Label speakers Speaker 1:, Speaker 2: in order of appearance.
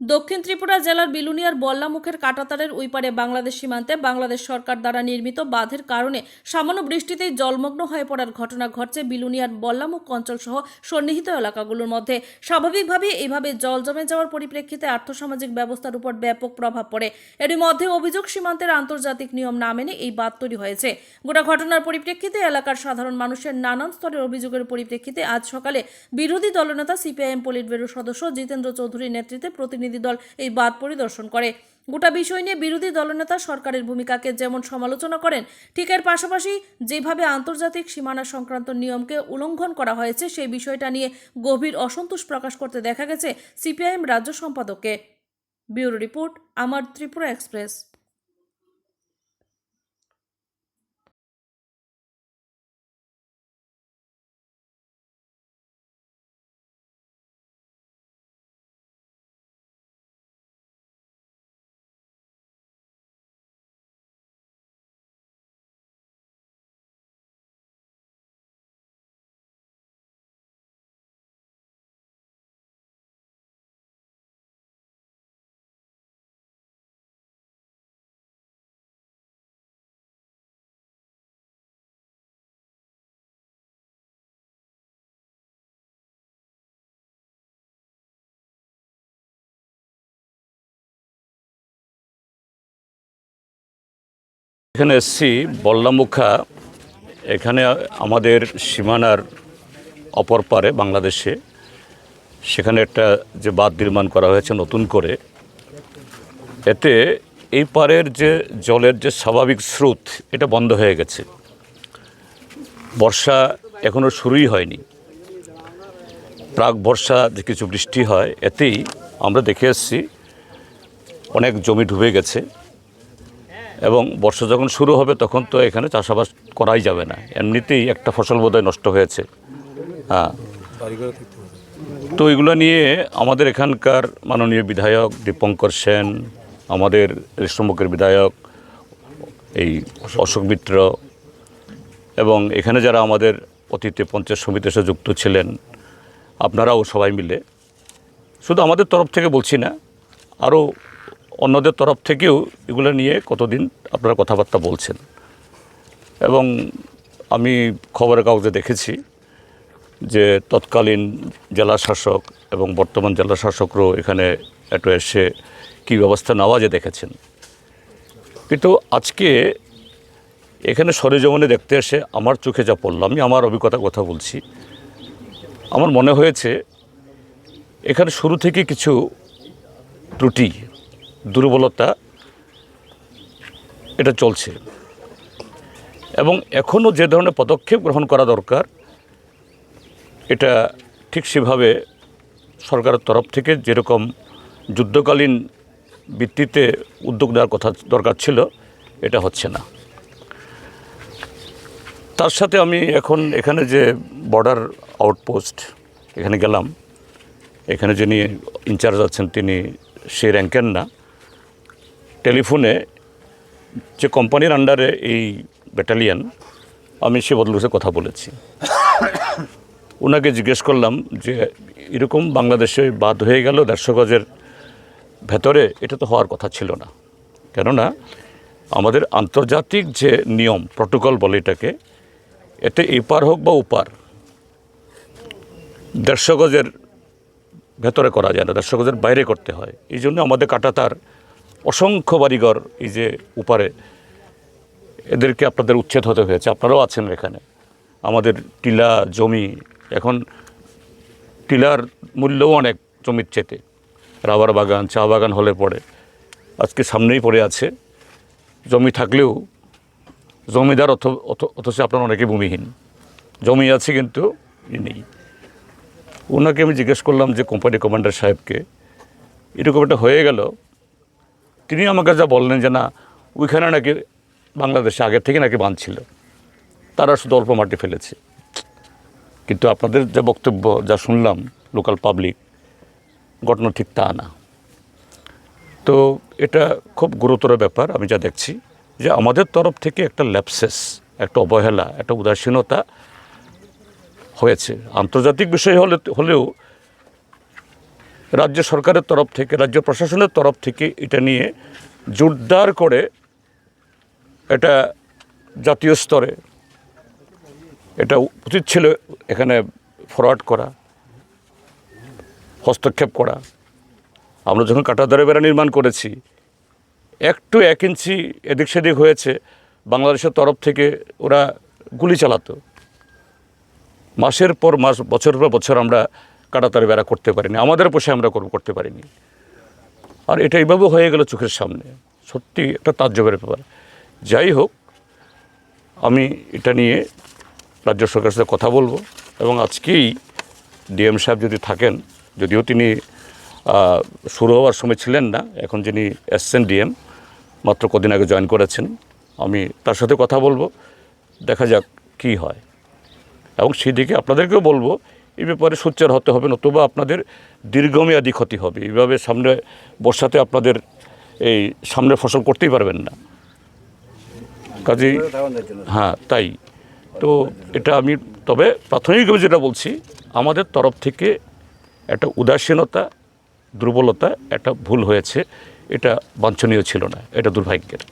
Speaker 1: দক্ষিণ ত্রিপুরা জেলার বিলুনিয়ার বল্লামুখের কাটাতারের ওই পারে বাংলাদেশ সীমান্তে বাংলাদেশ সরকার দ্বারা নির্মিত বাঁধের কারণে সামান্য বৃষ্টিতেই জলমগ্ন হয়ে পড়ার ঘটনা ঘটছে বিলুনিয়ার বল্লামুখ অঞ্চল সহ সন্নিহিত এলাকাগুলোর মধ্যে। স্বাভাবিকভাবেই এইভাবে জল জমে যাওয়ার পরিপ্রেক্ষিতে আর্থসামাজিক ব্যবস্থার উপর ব্যাপক প্রভাব পড়ে। এরই মধ্যে অভিযোগ, সীমান্তের আন্তর্জাতিক নিয়ম না মেনে এই বাঁধ তৈরি হয়েছে। গোটা ঘটনার পরিপ্রেক্ষিতে এলাকার সাধারণ মানুষের নানান স্তরের অভিযোগের পরিপ্রেক্ষিতে আজ সকালে বিরোধী দলনেতা, সিপিআইএম, পলিট সদস্য জিতেন্দ্র চৌধুরীর নেতৃত্বে প্রতিনিধি দল এই বাদ পরিদর্শন করে। গোটা বিষয় নিয়ে বিরোধী দলনেতা সরকারের ভূমিকাকে যেমন সমালোচনা করেন, ঠিক এর পাশাপাশি যেভাবে আন্তর্জাতিক সীমানা সংক্রান্ত নিয়মকে উল্লঙ্ঘন করা হয়েছে, সেই বিষয়টা নিয়ে গভীর অসন্তোষ প্রকাশ করতে দেখা গেছে সিপিআইএম রাজ্য সম্পাদককে। ব্যুরো রিপোর্ট, আমার ত্রিপুরা এক্সপ্রেস।
Speaker 2: এখানে এসছি, বল্লামুখা। এখানে আমাদের সীমানার অপর পারে বাংলাদেশে। সেখানে একটা যে বাঁধ নির্মাণ করা হয়েছে নতুন করে। এতে এই পারের যে জলের যে স্বাভাবিক স্রোত, এটা বন্ধ হয়ে গেছে। বর্ষা এখনও শুরুই হয়নি। প্রাক বর্ষা যে কিছু বৃষ্টি হয়, এতেই আমরা দেখে এসছি, অনেক জমি ডুবে গেছে। এবং বর্ষা যখন শুরু হবে, তখন তো এখানে চাষাবাদ করাই যাবে না। এমনিতেই একটা ফসল বোধহয় নষ্ট হয়েছে। হ্যাঁ। তো এগুলো নিয়ে আমাদের এখানকার মাননীয় বিধায়ক দীপঙ্কর সেন, আমাদের রেশমুখের বিধায়ক, এই অশোক মিত্র এবং এখানে যারা আমাদের অতীতে পঞ্চায়েত সমিতির সাথে যুক্ত ছিলেন, আপনারাও সবাই মিলে, শুধু আমাদের তরফ থেকে বলছি না, আরও অন্যদের তরফ থেকেও এগুলো নিয়ে কতদিন আপনারা কথাবার্তা বলছেন। এবং আমি খবরের কাগজে দেখেছি যে তৎকালীন জেলা শাসক এবং বর্তমান জেলা শাসকরাও এখানে একটু এসে কী ব্যবস্থা নেওয়া যে দেখেছেন। কিন্তু আজকে এখানে সরেজমনে দেখতে এসে আমার চোখে যা পড়লাম আমি আমার অভিজ্ঞতার কথা বলছি। আমার মনে হয়েছে এখানে শুরু থেকে কিছু ত্রুটি দুর্বলতা, এটা চলছে। এবং এখনও যে ধরনের পদক্ষেপ গ্রহণ করা দরকার, এটা ঠিক সেভাবে সরকারের তরফ থেকে যেরকম যুদ্ধকালীন ভিত্তিতে উদ্যোগ নেওয়ার কথা দরকার ছিল, এটা হচ্ছে না। তার সাথে আমি এখন এখানে যে বর্ডার আউটপোস্ট এখানে গেলাম। এখানে যিনি ইনচার্জ আছেন তিনি সেই র্যাঙ্কের না। টেলিফোনে যে কোম্পানির আন্ডারে এই ব্যাটালিয়ান আমি সে বদলুসে কথা বলেছি। ওনাকে জিজ্ঞেস করলাম যে, এরকম বাংলাদেশে বাদ হয়ে গেল দেড়শো গজের ভেতরে, এটা তো হওয়ার কথা ছিল না। কেননা, আমাদের আন্তর্জাতিক যে নিয়ম প্রটোকল বলে এটাকে, এতে এপার হোক বা ওপার দেড়শো গজের ভেতরে করা যায় না, দেড়শো গজের বাইরে করতে হয়। এই জন্য আমাদের কাটাতার অসংখ্য বাড়িঘর এই যে উপারে এদেরকে আপনাদের উচ্ছেদ হতে হয়েছে। আপনারাও আছেন এখানে। আমাদের টিলা জমি এখন টিলার মূল্যও অনেক জমির চেতে রাবার বাগান, চা বাগান হলে পড়ে আজকে সামনেই পড়ে আছে। জমি থাকলেও জমিদার অথ, অথ- অথচ আপনার অনেকে ভূমিহীন। জমি আছে কিন্তু নেই। ওনাকে আমি জিজ্ঞেস করলাম যে কোম্পানি কমান্ডার সাহেবকে, এরকম একটা হয়ে গেল তিনি আমাকে যা বললেন যে না, ওইখানে নাকি বাংলাদেশে আগের থেকে নাকি বাঁধছিল তারা শুধু অল্প মাটি ফেলেছে। কিন্তু আপনাদের যে বক্তব্য, যা শুনলাম লোকাল পাবলিক ঘটনা ঠিক তা না। তো এটা খুব গুরুতর ব্যাপার, আমি যা দেখছি যে আমাদের তরফ থেকে একটা ল্যাপসেস একটা অবহেলা, একটা উদাসীনতা হয়েছে। আন্তর্জাতিক বিষয় হলে হলেও রাজ্য সরকারের তরফ থেকে, রাজ্য প্রশাসনের তরফ থেকে এটা নিয়ে জোরদার করে এটা জাতীয় স্তরে এটা উচিত ছিল এখানে ফরওয়ার্ড করা, হস্তক্ষেপ করা। আমরা যখন কাটাতারে বেড়া নির্মাণ করেছি, একটু এক ইঞ্চি এদিক সেদিক হয়েছে, বাংলাদেশের তরফ থেকে ওরা গুলি চালাতো। মাসের পর মাস, বছরের পর বছর আমরা কাটাতারে বেড়া করতে পারিনি, আমাদের পোষে আমরা করব- করতে পারিনি। আর এটা এইভাবে হয়ে গেল চোখের সামনে। সত্যি একটা তাজ্জবের ব্যাপার। যাই হোক, আমি এটা নিয়ে রাজ্য সরকারের সাথে কথা বলব এবং আজকেই ডিএম সাহেব যদি থাকেন, যদিও তিনি শুরু হওয়ার সময় ছিলেন না, এখন যিনি এসছেন ডিএম, মাত্র কদিন আগে জয়েন করেছেন, আমি তার সাথে কথা বলব, দেখা যাক কী হয়। এবং সেদিকে আপনাদেরকেও বলব এই ব্যাপারে সোচ্চার হতে হবে, নতুবা আপনাদের দীর্ঘমেয়াদী ক্ষতি হবে। এইভাবে সামনে, বর্ষাতে আপনাদের এই সামনে ফসল করতেই পারবেন না। কাজেই হ্যাঁ তাই। তো এটা আমি, তবে প্রাথমিকভাবে যেটা বলছি, আমাদের তরফ থেকে একটা উদাসীনতা, দুর্বলতা, একটা ভুল হয়েছে, এটা বাঞ্ছনীয় ছিল না, এটা দুর্ভাগ্যের।